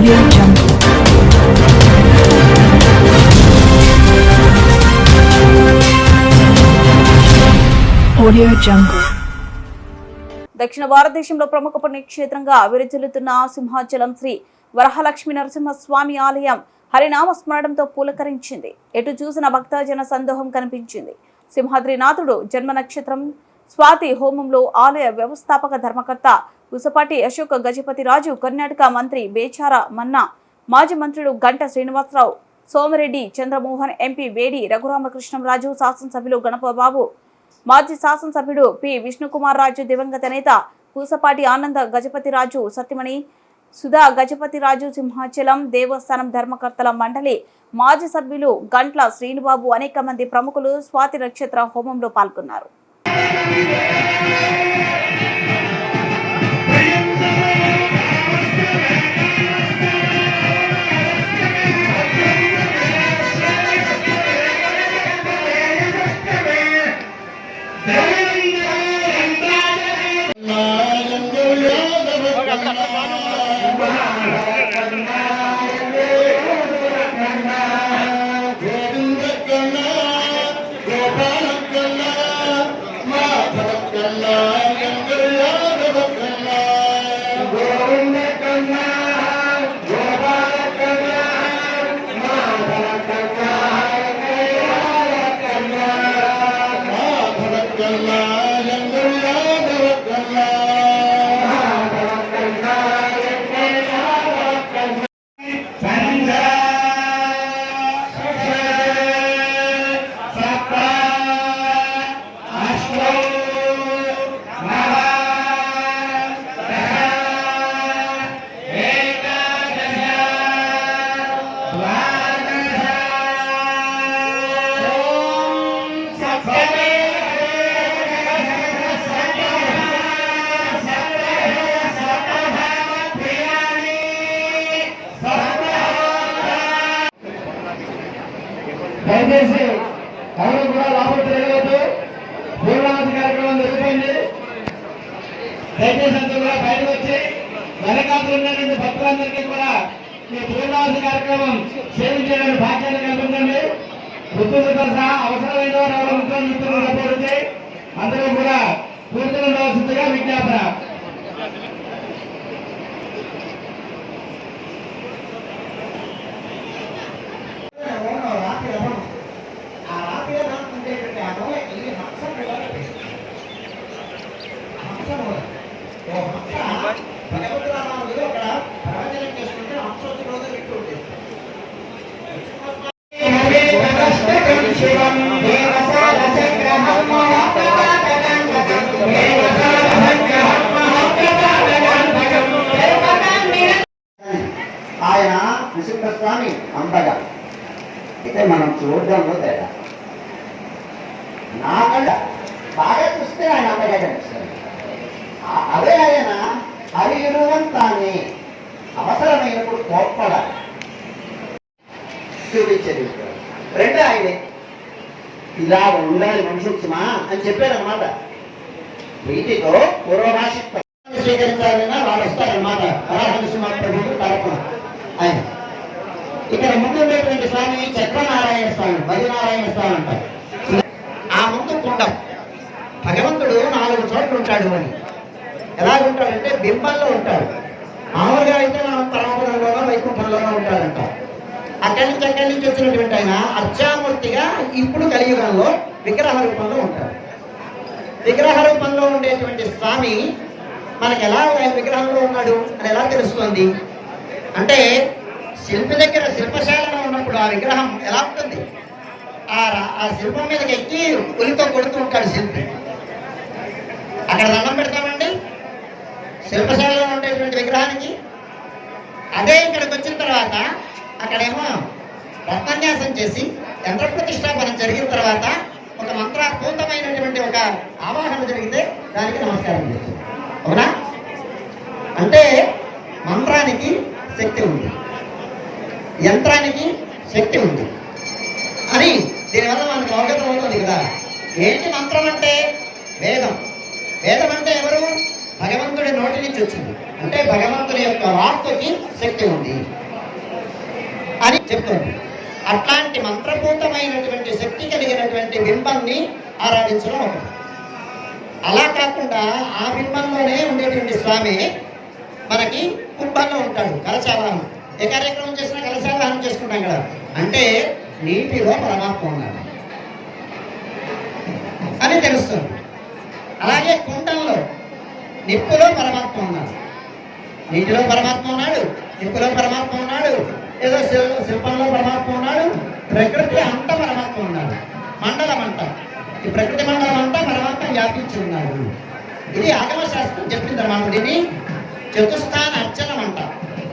Audio Jungle. Audio Jungle. దక్షిణ భారతదేశంలో ప్రముఖ పుణ్యక్షేత్రంగా విరచిల్లుతున్న సింహాచలం శ్రీ వరహలక్ష్మి నరసింహస్వామి ఆలయం హరినామ స్మరణంతో పూలకరించింది ఎటు చూసిన భక్తజన సందోహం కనిపించింది సింహాద్రినాథుడు జన్మ నక్షత్రం స్వాతి హోమంలో ఆలయ వ్యవస్థాపక ధర్మకర్త ఉసపాటి అశోక్ గజపతి రాజు కర్ణాటక మంత్రి బేచార మన్నా మాజీ మంత్రులు గంట శ్రీనివాసరావు సోమిరెడ్డి చంద్రమోహన్ ఎంపీ వేడి రఘురామకృష్ణంరాజు శాసనసభ్యులు గణపబాబు మాజీ శాసనసభ్యుడు పి. విష్ణుకుమార్ రాజు దివంగత నేత పూసపాటి ఆనంద గజపతి రాజు సత్యమణి సుధా గజపతి రాజు సింహాచలం దేవస్థానం ధర్మకర్తల మండలి మాజీ సభ్యులు గంట్ల శ్రీనుబాబు అనేక మంది ప్రముఖులు స్వాతి నక్షత్ర హోమంలో పాల్గొన్నారు. ดู దయచేసి ఎవరు కూడా లోపల తిరగవద్దు పూర్ణావతి కార్యక్రమం జరిగిపోయింది. దయచేసి అంతా కూడా బయటకు వచ్చి వెనకాతలు ఉన్నటువంటి భక్తులందరికీ కూడా ఈ పూర్ణావతి కార్యక్రమం సేవించడానికి భాగ్యాన్ని కల్పించండి. వృత్తులతో సహా అవసరమైన వారు ఎవరు అయితే మనం చూడడంలో తేడా. నాకల్లా బాగా చూస్తే ఆయన అమ్మగా కనిపిస్తుంది అదే ఆయన హరియురువంతాన్ని అవసరమైనప్పుడు కోప్పడాలి. చూపించేది రెండో ఆయనే ఇలా ఉండాలి మనుషుమా అని చెప్పారనమాట వీటితో పూర్వభాషిక స్వీకరించాలన్నా వాళ్ళు వస్తారనమాట పరాహంసింహ ప్రభుత్వ తరపున ఆయన ఇక్కడ ముందు ఉండేటువంటి స్వామి చక్రనారాయణ స్వామి బలినారాయణ స్వామి అంటారు. ఆ ముందు కుండం. భగవంతుడు నాలుగు చోట్ల ఉంటాడు అని ఎలా ఉంటాడంటే బింబంలో ఉంటాడు. మామూలుగా అయితే మనం పరమపురంలోనో వైకుంఠంలోనో ఉంటాడంట. అక్కడి నుంచి అక్కడి నుంచి వచ్చినటువంటి ఆయన అర్చామూర్తిగా ఇప్పుడు కలియుగంలో విగ్రహ రూపంలో ఉంటాడు. విగ్రహ రూపంలో ఉండేటువంటి స్వామి మనకి ఎలా ఆయన విగ్రహంలో ఉన్నాడు అని ఎలా తెలుస్తుంది? అంటే శిల్పి దగ్గర శిల్పశాలలో ఉన్నప్పుడు ఆ విగ్రహం ఎలా ఉంటుంది? ఆ ఆ శిల్పం మీదకి ఎక్కి ఉలితో కొడుతూ ఉంటాడు శిల్పి. అక్కడ దండం పెడతామండి. శిల్పశాలలో ఉండేటువంటి విగ్రహానికి. అదే ఇక్కడికి వచ్చిన తర్వాత అక్కడేమో రత్నన్యాసం చేసి యంత్ర ప్రతిష్టాపన జరిగిన తర్వాత ఒక మంత్రాత్మకమైనటువంటి ఒక ఆవాహన జరిగితే దానికి నమస్కారం చేస్తుంది అవునా? అంటే మంత్రానికి శక్తి ఉంది యంత్రానికి శక్తి ఉంది. అని దీనివల్ల మనకు అవగతం అవుతుంది కదా. ఏంటి మంత్రం అంటే? వేదం. వేదం అంటే ఎవరు? భగవంతుడి నోటి నుంచి వచ్చింది. అంటే భగవంతుడి యొక్క వాక్కుకి శక్తి ఉంది. అని చెప్తుంది. అట్లాంటి మంత్రభూతమైనటువంటి శక్తి కలిగినటువంటి బింబాన్ని ఆరాధించడం ఒకటి. అలా కాకుండా ఆ బింబంలోనే ఉండేటువంటి స్వామి మనకి కుంభంలో ఉంటాడు కలశావాహనం ఏ కార్యక్రమం చేసినా కలశావాహనం చేసుకుంటాం కదా. అంటే నీటిలో పరమాత్మ ఉన్నాడు అని తెలుస్తుంది. అలాగే కుండంలో నిప్పులో పరమాత్మ ఉన్నాడు. నీటిలో పరమాత్మ ఉన్నాడు నిప్పులో పరమాత్మ ఉన్నాడు ఏదో శిల- శిల్పంలో పరమాత్మ ఉన్నాడు ప్రకృతి అంతా పరమాత్మ ఉన్నాడు. మండలం అంతా. ఈ ప్రకృతి మండలం అంతా పరమాత్మ వ్యాపించి ఉన్నాడు. ఇది ఆగమ శాస్త్రం చెప్పింది అన్నమాట దీన్ని చతుస్థాన